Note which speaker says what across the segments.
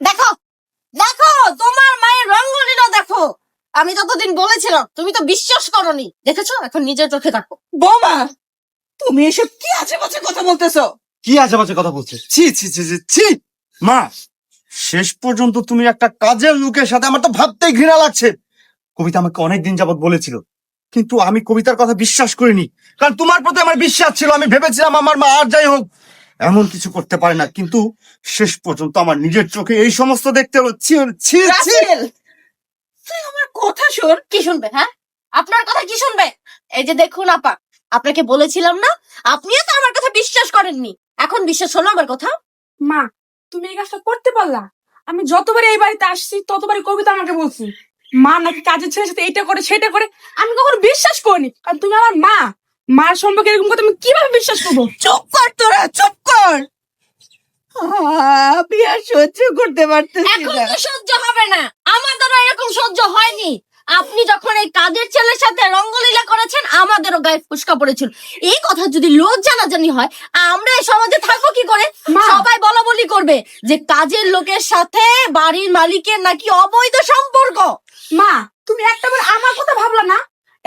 Speaker 1: দেখো দেখো তোমার মায়ের রঙ্গলিটা দেখো। আমি যতদিন বলেছিলাম তুমি তো বিশ্বাস করনি। দেখেছ? এখন নিজের চোখে দেখো।
Speaker 2: বৌমা তুমি এসব কি আজে বাজে কথা বলতেছো?
Speaker 3: কি আজে বাজে কথা বলছে? ছি ছি ছি ছি ছি। মা শেষ পর্যন্ত তুমি একটা কাজের লোকের সাথে আমার তো ভাবতেই ঘৃণা লাগছে। কবিতা আমাকে অনেকদিন যাবত বলেছিল কিন্তু আমি কবিতার কথা বিশ্বাস করিনি। কারণ তোমার প্রতি আমার বিশ্বাস ছিল আমি ভেবেছিলাম আমার মা আর যাই হোক এমন কিছু করতে পারে না কিন্তু শেষ পর্যন্ত আমার নিজের চোখে এই সমস্ত দেখতে হলো। ছি ছি ছি।
Speaker 2: রাসেল তুই আমার কথা শোন।
Speaker 1: কি শুনবে হ্যাঁ? আপনার কথা কি শুনবে? এই যে দেখুন আপা আপনাকে বলেছিলাম না আপনিও তো আমার কথা বিশ্বাস করেননি। এখন বিশ্বাস হলো আমার কথা?
Speaker 4: মা তুমি এই কাজটা করতে পারলা? আমি যতবার এই বাড়িতে আসছি ততবারই কবিতা আমাকে বলছি। মা নাকি কাজের ছেলের সাথে এটা করে সেটা করে আমি কখনো বিশ্বাস করিনি। কারণ তুমি আমার মা। মার সম্পর্কে এরকম কথা আমি কীভাবে বিশ্বাস করব?
Speaker 2: চুপ কর তোরা চুপ কর। আমি আর সহ্য করতে পারতেছি
Speaker 1: এখন
Speaker 2: না
Speaker 1: তো সহ্য হবে না। আমাদেরও এরকম সহ্য হয়নি। আপনি যখন এই কাজের ছেলের সাথে রঙ্গলীলা করেছেন আমাদেরও গায়ে ফুসকা পড়েছিল। এই কথা যদি লোক জানাজানি হয় আমরা এই সমাজে থাকব কি করে?
Speaker 4: মা।
Speaker 1: সবাই বলা বলি করবে যে কাজের লোকের সাথে বাড়ির মালিকের নাকি অবৈধ সম্পর্ক।
Speaker 4: মা তুমি একটাবার আমার কথা ভাবলা না?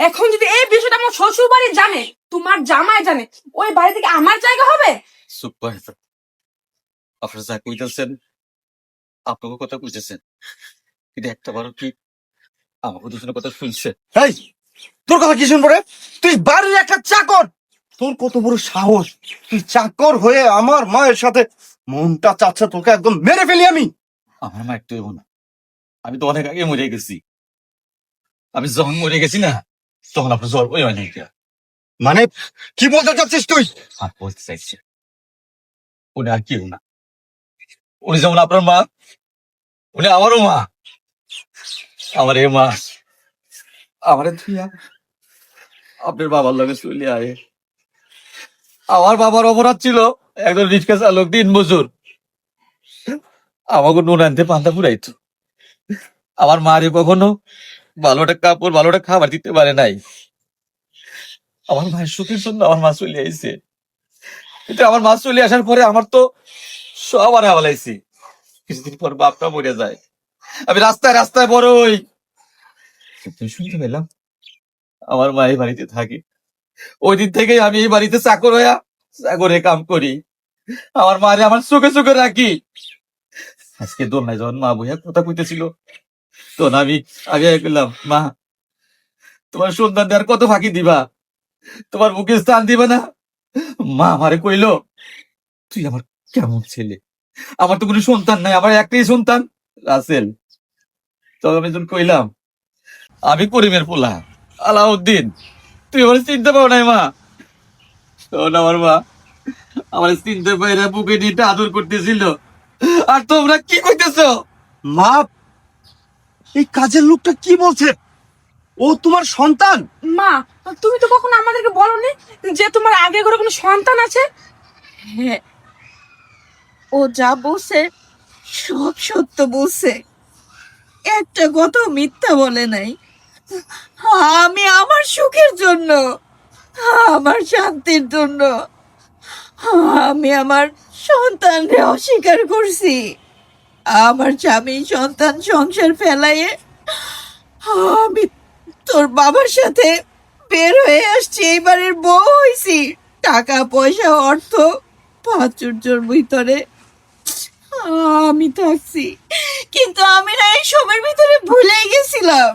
Speaker 4: এখন যদি এই বিষয়টা আমার শ্বশুর বাড়ি জানে তোমার জামাই জানে ওই বাড়ি থেকে আমার জায়গা হবে?
Speaker 5: সুপার আপনারা যা কইতেছেন আপনাকে কথা বুঝেছেন কিন্তু একটা বারো কি আমাকে দুজনের কথা শুনছে।
Speaker 3: এই তোর কথা কি শুনব রে? তুই বাড়ির একটা চাকর! তোর কত বড় সাহস! তুই চাকর হয়ে আমার মায়ের সাথে মনটা চাচ্ছে তোকে একদম মেরে ফেলি আমি!
Speaker 5: আমার মা একটু না আমি তো অনেক আগে মরে গেছি। আমি যখন মরে গেছি না তখন আপনার জ্বর ওই হয় নাই
Speaker 3: মানে কি বলতে চাচ্ছিস তুই?
Speaker 5: আর বলতে চাইছে। উনি আর কেউ না উনি যেমন আপনার মা উনি আমারও মা। আমার এ মা। আমার থুইয়া আপনার বাবার লগে চলে আয়। আমার বাবার অপরাধ ছিল একজন রিক্সা চালক দিন মজুর। আমাকে নুন আনতে পান্তা ফুরাইতো আমার মারে কখনো ভালোটা কাপড় ভালোটা খাবার দিতে পারে নাই। আমার মায়ের সুখের জন্য আমার মা চলে আইছে। কিন্তু আমার মা চলে আসার পরে আমার তো সব আর হাওলাইছি। কিছুদিন পর বাপটা মরে যায়। আমি রাস্তায় রাস্তায় বড়ই শুনতে পেলাম। আমার মা এই বাড়িতে থাকে। ওই দিন থেকেই আমি এই বাড়িতে চাকর হইয়া চাকরে কাম করি। আমার মারে আমার চোখে চোখে রাখি। আজকে দোলনায় যখন মা বইয়া কথা কইতেছিল তখন আমি আমি গেলাম মা, তোমার সন্তান দেওয়ার কত ফাঁকি দিবা? তোমার মুখে স্থান দিবে না? মা আমারে কইলো, তুই আমার কেমন ছেলে? আমার তো কোনো সন্তান নাই, আমার একটাই সন্তান, রাসেল। তখন আমি যখন কইলাম, আমি করিমের পোলা, আলাউদ্দিন, তুই আমার চিনতে পারো নাই, মা। তখন আমার মা আমার চিনতে পাইরা বুকে নিয়ে আদর করতেছিল। আর তোমরা কি কইতেছো?
Speaker 3: মা এই কাজের লোকটা কি বলছে? ও তোমার সন্তান?
Speaker 4: মা তুমি তো কখনো আমাদেরকে বলনি যে তোমার আগে করে কোনো সন্তান আছে?
Speaker 2: হ্যাঁ ও যা বলছে সব সত্য বলছে। একটা কথা মিথ্যা বলে নাই। আমি আমার সুখের জন্য আমার শান্তির জন্য আমি আমার সন্তানকে অস্বীকার করছি। আমার স্বামী সন্তান সংসার ফেলাইয়ে, আমি তোর বাবার সাথে বের হয়ে আসছি, এইবারের বউ হয়েছি টাকা, পয়সা, অর্থ, প্রাচুর্যর ভিতরে আমি থাকছি। কিন্তু আমি না এই সবের ভিতরে ভুলে গেছিলাম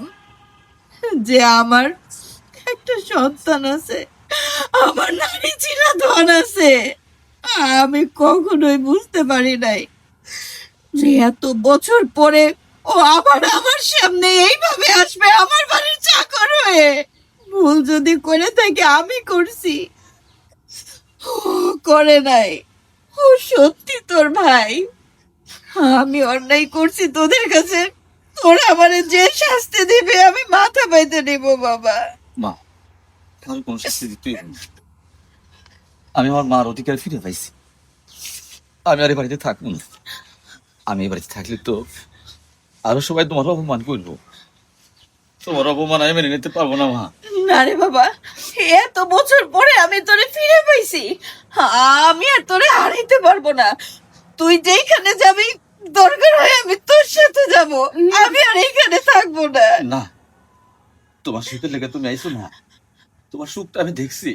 Speaker 2: যে আমার একটা সন্তান আছে, আমার নারী চিনা ধন আছে। আমি কখনোই বুঝতে পারি নাই যে এত বছর পরে ও আবার আমার সামনে এইভাবে আসবে আমার বাড়ির চাকর হয়ে। ভুল যদি করে থাকে, আমি করছি। করে নাই। ও সত্যি তোর ভাই। আমি অন্যায় করছি তোদের কাছে। তোরা আমার যে শাস্তি দিবে, আমি মাথা পাইতে নেব, বাবা।
Speaker 5: মা কারও কোনো শাস্তি না। আমি আমার মার অধিকার ফিরে পাইছি। আমি আর বাড়িতে থাকব না। আমি এই বাড়িতে থাকলে তো আরও সবাই তোমার অপমান করব। তোমার অপমান আমি মেনে নিতে পারব না মা।
Speaker 2: না রে বাবা এত বছর পরে আমি তোরে ফিরে পাইছি। আমি আর তোরে হারাইতে পারব না। তুই যেখানে যাবি দরকার হয় আমি তোর সাথে যাব। আমি আর এখানে থাকব না।
Speaker 5: না তোমার সুখের লেগে তুমি আইছো না। তোমার সুখটা আমি দেখছি।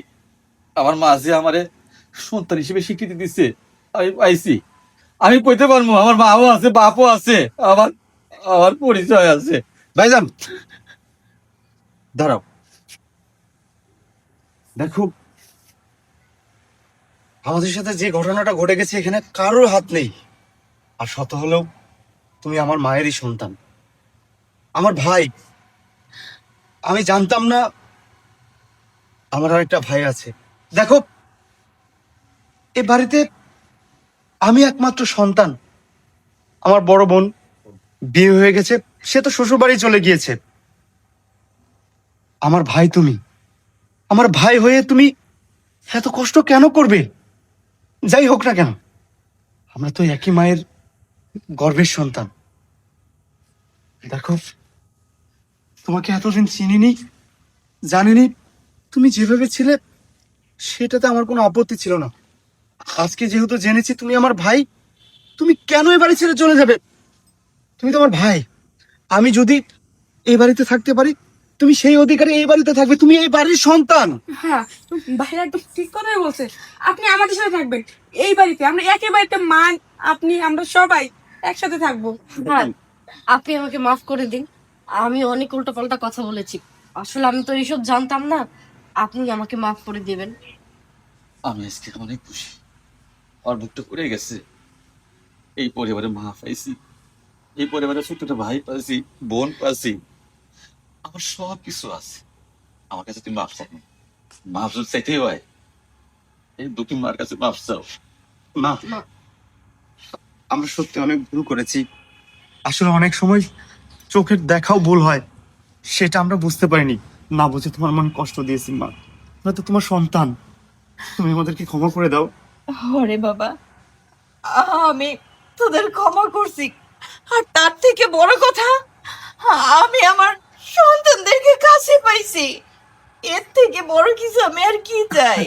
Speaker 5: আমার মা যে আমারে সন্তান হিসেবে স্বীকৃতি দিচ্ছে আমি পাইছি। আমি কইতে পারব, আমার মাও আছে, বাপও আছে, আমার আমার পরিচয় আছে।
Speaker 3: ভাইজান, দাঁড়াও। দেখো, আমাদের সাথে যে ঘটনাটা ঘটে গেছে এখানে কারোর হাত নেই। আর শত হলেও তুমি আমার মায়েরই সন্তান। আমার ভাই, আমি জানতাম না আমার আরেকটা ভাই আছে। দেখো, এ বাড়িতে আমি একমাত্র সন্তান। আমার বড় বোন বিয়ে হয়ে গেছে, সে তো শ্বশুর বাড়ি চলে গিয়েছে। আমার ভাই তুমি, আমার ভাই হয়ে তুমি এত কষ্ট কেন করবে? যাই হোক না কেন, আমরা তো একই মায়ের গর্ভের সন্তান। দেখো, তোমাকে এতদিন চিনিনি, জানিনি, তুমি যেভাবে ছিলে, সেটাতে আমার কোনো আপত্তি ছিল না। আজকে যেহেতু জেনেছি তুমি আমার ভাই তুমি কেন এ বাড়ি ছেড়ে চলে যাবে? তুমি তো আমার ভাই। আমি যদি এই বাড়িতে থাকতে পারি তুমি সেই অধিকারে এই বাড়িতে থাকবে তুমি এই বাড়ির সন্তান।
Speaker 4: হ্যাঁ ভাইরা একদম ঠিক কথাই বলছে। আপনি আমাদের সাথে থাকবেন। এই বাড়িতে আমরা একই বাড়িতে মা আপনি আমরা সবাই একসাথে থাকব।
Speaker 1: হ্যাঁ আপনি আমাকে মাফ করে দিন। আমি অনেক উল্টোপাল্টা কথা বলেছি। আসলে আমি তো এইসব জানতাম না। আপনি আমাকে মাফ করে দিবেন।
Speaker 5: আমি আজকে অনেক খুশি। আমার বুকটা পড়ে গেছে। এই পরিবারে মা পাইছি এই পরিবারে ছোট্ট ভাই পাইছি বোন পাইছি। আমার সব কিছু আছে। আমার কাছে তুমি মাফ চাও মাফ যদি চাইতেই হয় এই দুটি মার কাছে মাফ চাও।
Speaker 3: না আমরা সত্যি অনেক ভুল করেছি। আসলে অনেক সময় চোখের দেখাও ভুল হয়। সেটা আমরা বুঝতে পারিনি। না বুঝে তোমার মন কষ্ট দিয়েছি মা। আমরা তো তোমার সন্তান। তুমি আমাদেরকে ক্ষমা করে দাও।
Speaker 2: ওরে বাবা। আমি তোদের ক্ষমা করছি। আর তার থেকে বড় কথা, আমি আমার সন্তানদেরকে কাছে পাইছি। এর থেকে বড় কিছু আমি আর কি চাই?